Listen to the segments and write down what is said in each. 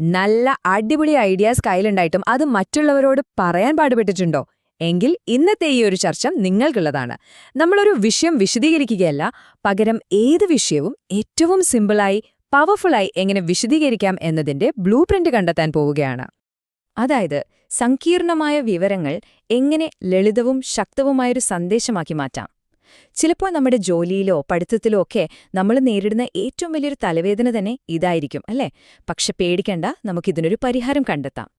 നല്ല അടിപൊളി ഐഡിയാസ് കയ്യിലുണ്ടായിട്ടും അത് മറ്റുള്ളവരോട് പറയാൻ പാടുപെട്ടിട്ടുണ്ടോ? എങ്കിൽ ഇന്നത്തെ ഈ ഒരു ചർച്ച നിങ്ങൾക്കുള്ളതാണ്. നമ്മളൊരു വിഷയം വിശദീകരിക്കുകയല്ല പകരം ഏത് വിഷയവും ഏറ്റവും സിമ്പിളായി പവർഫുള്ളായി എങ്ങനെ വിശദീകരിക്കാം എന്നതിന്റെ ബ്ലൂ കണ്ടെത്താൻ പോവുകയാണ്. അതായത് സങ്കീർണമായ വിവരങ്ങൾ എങ്ങനെ ലളിതവും ശക്തവുമായൊരു സന്ദേശമാക്കി മാറ്റാം. ചിലപ്പോൾ നമ്മുടെ ജോലിയിലോ പഠിത്തത്തിലോ ഒക്കെ നമ്മൾ നേരിടുന്ന ഏറ്റവും വലിയൊരു തലവേദന തന്നെ ഇതായിരിക്കും അല്ലേ? പക്ഷെ പേടിക്കണ്ട നമുക്കിതിനൊരു പരിഹാരം കണ്ടെത്താം.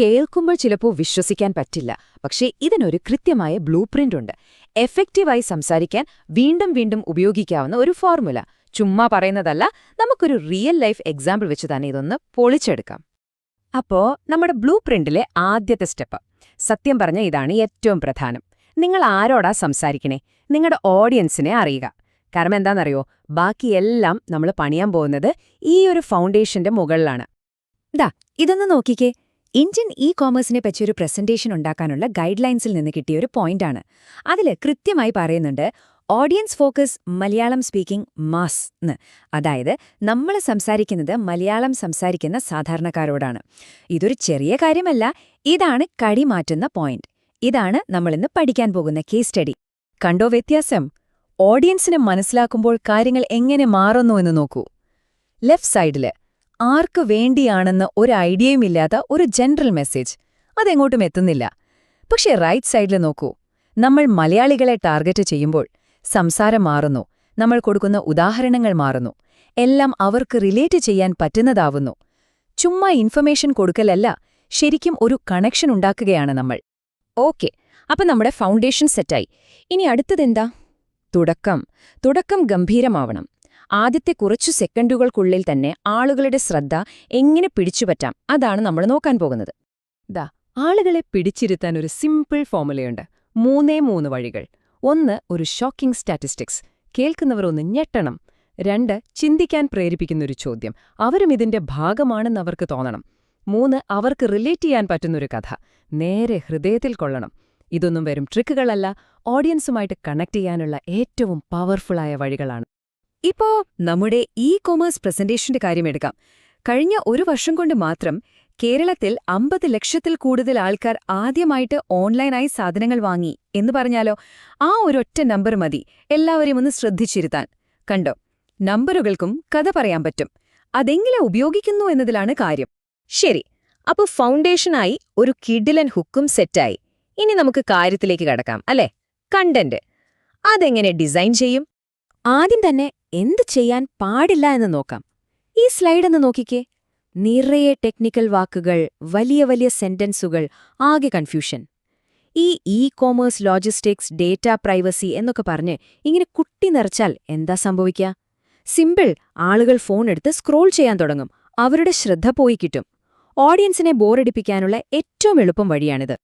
കേൾക്കുമ്പോൾ ചിലപ്പോൾ വിശ്വസിക്കാൻ പറ്റില്ല പക്ഷേ ഇതിനൊരു കൃത്യമായ ബ്ലൂ ഉണ്ട്. എഫക്റ്റീവായി സംസാരിക്കാൻ വീണ്ടും വീണ്ടും ഉപയോഗിക്കാവുന്ന ഒരു ഫോർമുല. ചുമ്മാ പറയുന്നതല്ല നമുക്കൊരു റിയൽ ലൈഫ് എക്സാമ്പിൾ വെച്ച് തന്നെ ഇതൊന്ന് പൊളിച്ചെടുക്കാം. അപ്പോ നമ്മുടെ ബ്ലൂ പ്രിന്റിലെ ആദ്യത്തെ സ്റ്റെപ്പ്. സത്യം പറഞ്ഞ ഇതാണ് ഏറ്റവും പ്രധാനം. നിങ്ങൾ ആരോടാ സംസാരിക്കണേ? നിങ്ങളുടെ ഓഡിയൻസിനെ അറിയുക. കാരണം എന്താണെന്നറിയോ? ബാക്കിയെല്ലാം നമ്മൾ പണിയാൻ പോകുന്നത് ഈ ഒരു ഫൗണ്ടേഷന്റെ മുകളിലാണ്. ദാ ഇതൊന്ന് നോക്കിക്കേ. ഇന്ത്യൻ ഇ കോമേഴ്സിനെ പറ്റിയൊരു പ്രസന്റേഷൻ ഉണ്ടാക്കാനുള്ള ഗൈഡ് ലൈൻസിൽ നിന്ന് കിട്ടിയ ഒരു പോയിന്റാണ് അതിൽ കൃത്യമായി പറയുന്നുണ്ട് audience focus Malayalam speaking mass എന്ന് അതായത് നമ്മൾ സംസാരിക്കുന്നത് മലയാളം സംസാരിക്കുന്ന സാധാരണക്കാരോടാണ്. ഇതൊരു ചെറിയ കാര്യമല്ല ഇതാണ് കടി മാറ്റുന്ന പോയിന്റ് ഇതാണ് നമ്മൾ ഇന്ന് പഠിക്കാൻ പോകുന്ന കേസ് സ്റ്റഡി കണ്ടോ വ്യത്യാസം? ഓഡിയൻസിനെ മനസ്സിലാക്കുമ്പോൾ കാര്യങ്ങൾ എങ്ങനെ മാറുന്നു എന്ന് നോക്കൂ. ലെഫ്റ്റ് സൈഡിൽ ആർക്ക് വേണ്ടിയാണെന്ന് ഒരു ഐഡിയയുമില്ലാത്ത ഒരു ജനറൽ മെസ്സേജ് അതെങ്ങോട്ടും എത്തുന്നില്ല. പക്ഷേ റൈറ്റ് സൈഡിൽ നോക്കൂ. നമ്മൾ മലയാളികളെ ടാർഗറ്റ് ചെയ്യുമ്പോൾ സംസാരം മാറുന്നു. നമ്മൾ കൊടുക്കുന്ന ഉദാഹരണങ്ങൾ മാറുന്നു. എല്ലാം അവർക്ക് റിലേറ്റ് ചെയ്യാൻ പറ്റുന്നതാവുന്നു. ചുമ്മാ ഇൻഫർമേഷൻ കൊടുക്കലല്ല ശരിക്കും ഒരു കണക്ഷൻ ഉണ്ടാക്കുകയാണ് നമ്മൾ. ഓക്കെ. അപ്പൊ നമ്മുടെ ഫൗണ്ടേഷൻ സെറ്റായി ഇനി അടുത്തതെന്താ തുടക്കം. തുടക്കം ഗംഭീരമാവണം. ആദ്യത്തെ കുറച്ചു സെക്കൻഡുകൾക്കുള്ളിൽ തന്നെ ആളുകളുടെ ശ്രദ്ധ എങ്ങനെ പിടിച്ചുപറ്റാം അതാണ് നമ്മൾ നോക്കാൻ പോകുന്നത്. ദാ ആളുകളെ പിടിച്ചിരുത്താൻ ഒരു സിമ്പിൾ ഫോമുലയുണ്ട് മൂന്നേ മൂന്ന് വഴികൾ. ഒന്ന് ഒരു ഷോക്കിംഗ് സ്റ്റാറ്റിസ്റ്റിക്സ് കേൾക്കുന്നവർ ഒന്ന് ഞെട്ടണം. രണ്ട് ചിന്തിക്കാൻ പ്രേരിപ്പിക്കുന്നൊരു ചോദ്യം. അവരും ഇതിന്റെ ഭാഗമാണെന്ന് അവർക്ക് തോന്നണം. മൂന്ന് അവർക്ക് റിലേറ്റ് ചെയ്യാൻ പറ്റുന്നൊരു കഥ. നേരെ ഹൃദയത്തിൽ കൊള്ളണം. ഇതൊന്നും വെറും ട്രിക്കുകളല്ല ഓഡിയൻസുമായിട്ട് കണക്ട് ചെയ്യാനുള്ള ഏറ്റവും പവർഫുള്ളായ വഴികളാണ്. ഇപ്പോ നമ്മുടെ ഇ കൊമേഴ്സ് പ്രസന്റേഷന്റെ കാര്യമെടുക്കാം കഴിഞ്ഞ ഒരു വർഷം കൊണ്ട് മാത്രം കേരളത്തിൽ അമ്പത് ലക്ഷത്തിൽ കൂടുതൽ ആൾക്കാർ ആദ്യമായിട്ട് ഓൺലൈനായി സാധനങ്ങൾ വാങ്ങി എന്ന് പറഞ്ഞാലോ ആ ഒരൊറ്റ നമ്പർ മതി. എല്ലാവരെയും ഒന്ന് ശ്രദ്ധിച്ചിരുത്താൻ. കണ്ടോ? നമ്പറുകൾക്കും കഥ പറയാൻ പറ്റും. അതെങ്ങനെ ഉപയോഗിക്കുന്നു എന്നതിലാണ് കാര്യം. ശരി അപ്പൊ ഫൗണ്ടേഷനായി ഒരു കിഡിലൻ ഹുക്കും സെറ്റായി. ഇനി നമുക്ക് കാര്യത്തിലേക്ക് കടക്കാം അല്ലേ? കണ്ടന്റ്. അതെങ്ങനെ ഡിസൈൻ ചെയ്യും? ആദ്യം തന്നെ എന്ത് ചെയ്യാൻ പാടില്ല എന്ന് നോക്കാം. ഈ സ്ലൈഡ് ഒന്ന് നോക്കിക്കേ. നിറയെ ടെക്നിക്കൽ വാക്കുകൾ വലിയ വലിയ സെന്റൻസുകൾ ആകെ കൺഫ്യൂഷൻ. ഈ e commerce logistics data privacy എന്നൊക്കെ പറഞ്ഞ് ഇങ്ങനെ കുട്ടി നിറച്ചാൽ എന്താ സംഭവിക്കുക സിമ്പിൾ ആളുകൾ ഫോൺ എടുത്ത് സ്ക്രോൾ ചെയ്യാൻ തുടങ്ങും. അവരുടെ ശ്രദ്ധ പോയി കിട്ടും. ഓഡിയൻസിനെ ബോറടിപ്പിക്കാനുള്ള ഏറ്റവും എളുപ്പം വഴിയാണിത്.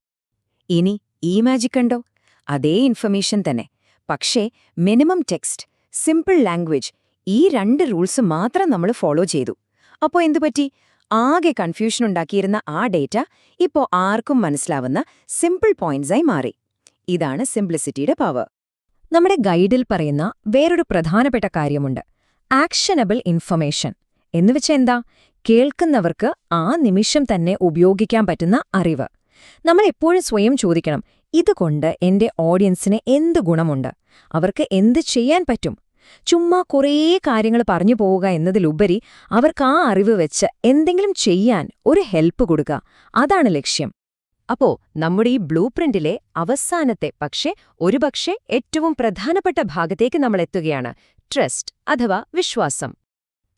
ഇനി ഈ മാജിക് കണ്ടോ? അതേ ഇൻഫർമേഷൻ തന്നെ. പക്ഷേ മിനിമം ടെക്സ്റ്റ് സിമ്പിൾ ലാംഗ്വേജ് ഈ രണ്ട് റൂൾസ് മാത്രം നമ്മൾ ഫോളോ ചെയ്തു. അപ്പോ എന്തുപറ്റി ആകെ കൺഫ്യൂഷൻ ഉണ്ടാക്കിയിരുന്ന ആ ഡേറ്റ ഇപ്പോ ആർക്കും മനസ്സിലാവുന്ന സിമ്പിൾ പോയിന്റ്സായി മാറി. ഇതാണ് സിംപ്ലിസിറ്റിയുടെ പവർ. നമ്മുടെ ഗൈഡിൽ പറയുന്ന വേറൊരു പ്രധാനപ്പെട്ട കാര്യമുണ്ട്. Actionable information. എന്നുവെച്ചാ എന്താ? കേൾക്കുന്നവർക്ക് ആ നിമിഷം തന്നെ ഉപയോഗിക്കാൻ പറ്റുന്ന അറിവ്. നമ്മൾ എപ്പോഴും സ്വയം ചോദിക്കണം ഇതുകൊണ്ട് എന്റെ ഓഡിയൻസിന് എന്ത് ഗുണമുണ്ട്? അവർക്ക് എന്ത് ചെയ്യാൻ പറ്റും? ചുമ്മാ കുറേ കാര്യങ്ങൾ പറഞ്ഞു പോവുക എന്നതിലുപരി അവർക്ക് ആ അറിവ് വെച്ച് എന്തെങ്കിലും ചെയ്യാൻ ഒരു ഹെൽപ്പ് കൊടുക്കുക. അതാണ് ലക്ഷ്യം. അപ്പോ നമ്മുടെ ഈ ബ്ലൂ പ്രിന്റിലെ അവസാനത്തെ പക്ഷേ ഒരുപക്ഷെ ഏറ്റവും പ്രധാനപ്പെട്ട ഭാഗത്തേക്ക് നമ്മൾ എത്തുകയാണ്. ട്രസ്റ്റ് അഥവാ വിശ്വാസം.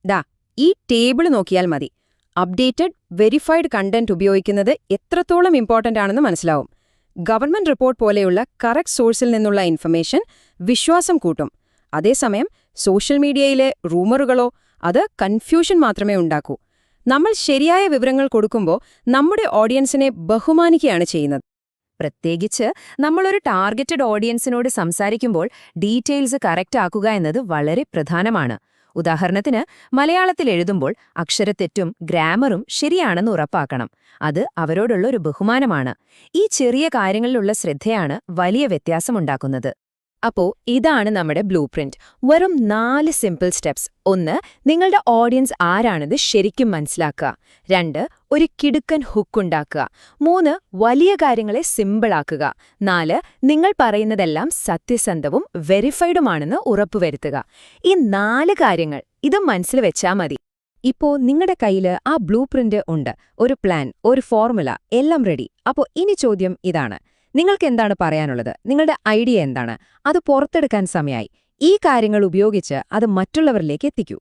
ദാ ഈ ടേബിൾ നോക്കിയാൽ മതി. അപ്ഡേറ്റഡ് വെരിഫൈഡ് കണ്ടന്റ് ഉപയോഗിക്കുന്നത് എത്രത്തോളം ഇമ്പോർട്ടന്റ് ആണെന്ന് മനസ്സിലാവും. ഗവൺമെന്റ് റിപ്പോർട്ട് പോലെയുള്ള കറക്റ്റ് സോഴ്സിൽ നിന്നുള്ള ഇൻഫർമേഷൻ വിശ്വാസം കൂട്ടും. അതേസമയം സോഷ്യൽ മീഡിയയിലെ റൂമറുകളോ അത് കൺഫ്യൂഷൻ മാത്രമേ ഉണ്ടാക്കൂ. നമ്മൾ ശരിയായ വിവരങ്ങൾ കൊടുക്കുമ്പോൾ നമ്മുടെ ഓഡിയൻസിനെ ബഹുമാനിക്കുകയാണ് ചെയ്യുന്നത്. പ്രത്യേകിച്ച് നമ്മളൊരു ടാർഗറ്റഡ് ഓഡിയൻസിനോട് സംസാരിക്കുമ്പോൾ ഡീറ്റെയിൽസ് കറക്റ്റ് ആക്കുക എന്നത് വളരെ പ്രധാനമാണ്. ഉദാഹരണത്തിന് മലയാളത്തിൽ എഴുതുമ്പോൾ അക്ഷരത്തെറ്റും ഗ്രാമറും ശരിയാണെന്ന് ഉറപ്പാക്കണം. അത് അവരോടുള്ള ഒരു ബഹുമാനമാണ്. ഈ ചെറിയ കാര്യങ്ങളിലുള്ള ശ്രദ്ധയാണ് വലിയ വ്യത്യാസമുണ്ടാക്കുന്നത്. അപ്പോ ഇതാണ് നമ്മുടെ ബ്ലൂ പ്രിന്റ് വെറും നാല് സിമ്പിൾ സ്റ്റെപ്സ് ഒന്ന് നിങ്ങളുടെ ഓഡിയൻസ് ആരാണെന്ന് ശരിക്കും മനസ്സിലാക്കുക. രണ്ട് ഒരു കിടുക്കൻ ഹുക്ക് ഉണ്ടാക്കുക. മൂന്ന് വലിയ കാര്യങ്ങളെ സിമ്പിളാക്കുക നാല് നിങ്ങൾ പറയുന്നതെല്ലാം സത്യസന്ധവും വെരിഫൈഡുമാണെന്ന് ഉറപ്പുവരുത്തുക. ഈ നാല് കാര്യങ്ങൾ ഇത് മനസ്സിൽ വെച്ചാൽ മതി. ഇപ്പോ നിങ്ങളുടെ കയ്യിൽ ആ ബ്ലൂ ഉണ്ട്. ഒരു പ്ലാൻ ഒരു ഫോർമുല എല്ലാം റെഡി അപ്പോ ഇനി ചോദ്യം ഇതാണ്. നിങ്ങൾക്ക് എന്താണ് പറയാനുള്ളത്? നിങ്ങളുടെ ഐഡിയ എന്താണ്? അത് പുറത്തെടുക്കാൻ സമയമായി ഈ കാര്യങ്ങൾ ഉപയോഗിച്ച് അത് മറ്റുള്ളവരിലേക്ക് എത്തിക്കൂ.